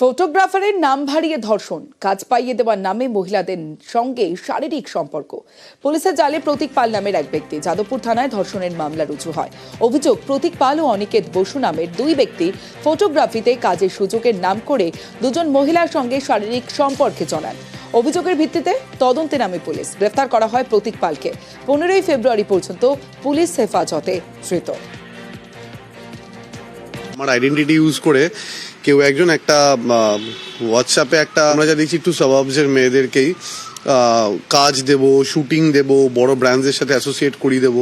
ফটোগ্রাফারের নাম ভারিয়ে ধর্ষণ, কাজ পাইয়ে দেওয়ার নামে মহিলাদের সঙ্গে শারীরিক সম্পর্ক। পুলিশের জালে প্রতীক পাল নামের এক ব্যক্তি যাদবপুর থানায় ধর্ষণের মামলা রুজু হয়। অভিযোগ, প্রতীক পাল ও অনিকেত বসু নামের দুই ব্যক্তি ফটোগ্রাফিতে কাজের সুযোগের নাম করে দুজন মহিলার সঙ্গে শারীরিক সম্পর্কে জড়ান। অভিযোগের ভিত্তিতে তদন্তে নামে পুলিশ। গ্রেফতার করা হয় প্রতীক পালকে। পনেরোই ফেব্রুয়ারি পর্যন্ত পুলিশ হেফাজতে ধৃত। আমার আইডেন্টিটি ইউজ করে কেউ একজন একটা হোয়াটসঅ্যাপে একটা, আমরা যা দেখছি একটু সবাবসের মেয়েদেরকেই কাজ দেব শুটিং দেব, বড় ব্র্যান্ডসের সাথে অ্যাসোসিয়েট করিয়ে দেব,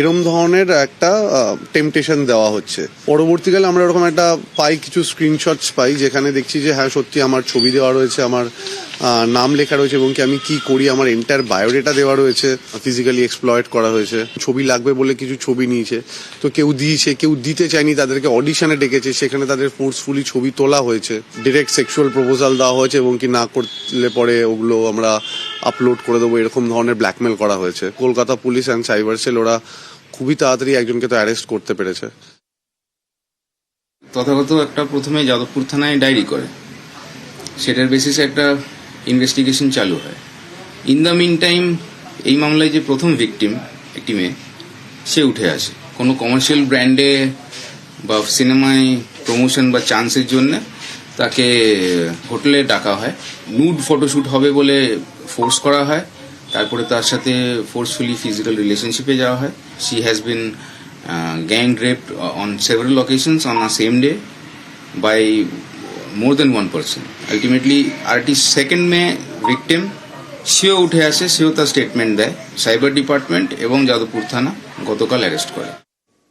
এরম ধরনের একটা টেম্পটেশন দেওয়া হচ্ছে। পরবর্তীকালে আমরা এরকম একটা পাই, কিছু স্ক্রিনশটস পাই, যেখানে দেখছি যে হ্যাঁ সত্যি আমার ছবি দেওয়া রয়েছে, আমার নাম লেখা রয়েছে এবং কি আমি কি করি, আমার এন্টার বায়োডেটা দেওয়া রয়েছে ফিজিক্যালি এক্সপ্লয়েড করা হয়েছে। ছবি লাগবে বলে কিছু ছবি নিয়েছে, তো কেউ দিয়েছে, কেউ দিতে চায়নি, তাদেরকে অডিশনে ডেকেছে, সেখানে তাদের ফোর্সফুলি ছবি তোলা হয়েছে। ডিরেক্ট সেক্সুয়াল প্রপোজাল দেওয়া হয়েছে এবং কি না করলে পরে ওগুলো আমরা আপলোড করে দেবো, এরকম ধরনের ব্ল্যাকমেল করা হয়েছে। Kolkata police and cyber cell ওরা খুবই তাড়াতাড়ি একজনকে তো অ্যারেস্ট করতে পেরেছে। তথাগত একটা প্রথমে যাদবপুর থানায় ডায়েরি করে। সেটার বেসিসে একটা ইনভেস্টিগেশন চালু হয়। ইন দ্য মিন টাইম এই মামলায় যে প্রথম ভিকটিম একটি মেয়ে, সে উঠে আসে। কোনো কমার্শিয়াল ব্র্যান্ডে বা সিনেমায় প্রমোশন বা চান্সের জন্য তাকে হোটেলে ডাকা হয়। নুড ফটোশ্যুট হবে বলে ফোর্স করা হয়। তারপরে তার সাথে ফোর্সফুলি ফিজিক্যাল রিলেশনশিপে যাওয়া হয়। She has been gang raped on several occasions on a same day by more than one person. Ultimately, আরটি সেকেন্ড মে ভিকটিম সেও উঠে আসে সেও তার স্টেটমেন্ট দেয়। সাইবার ডিপার্টমেন্ট এবং যাদবপুর থানা গতকাল অ্যারেস্ট করে।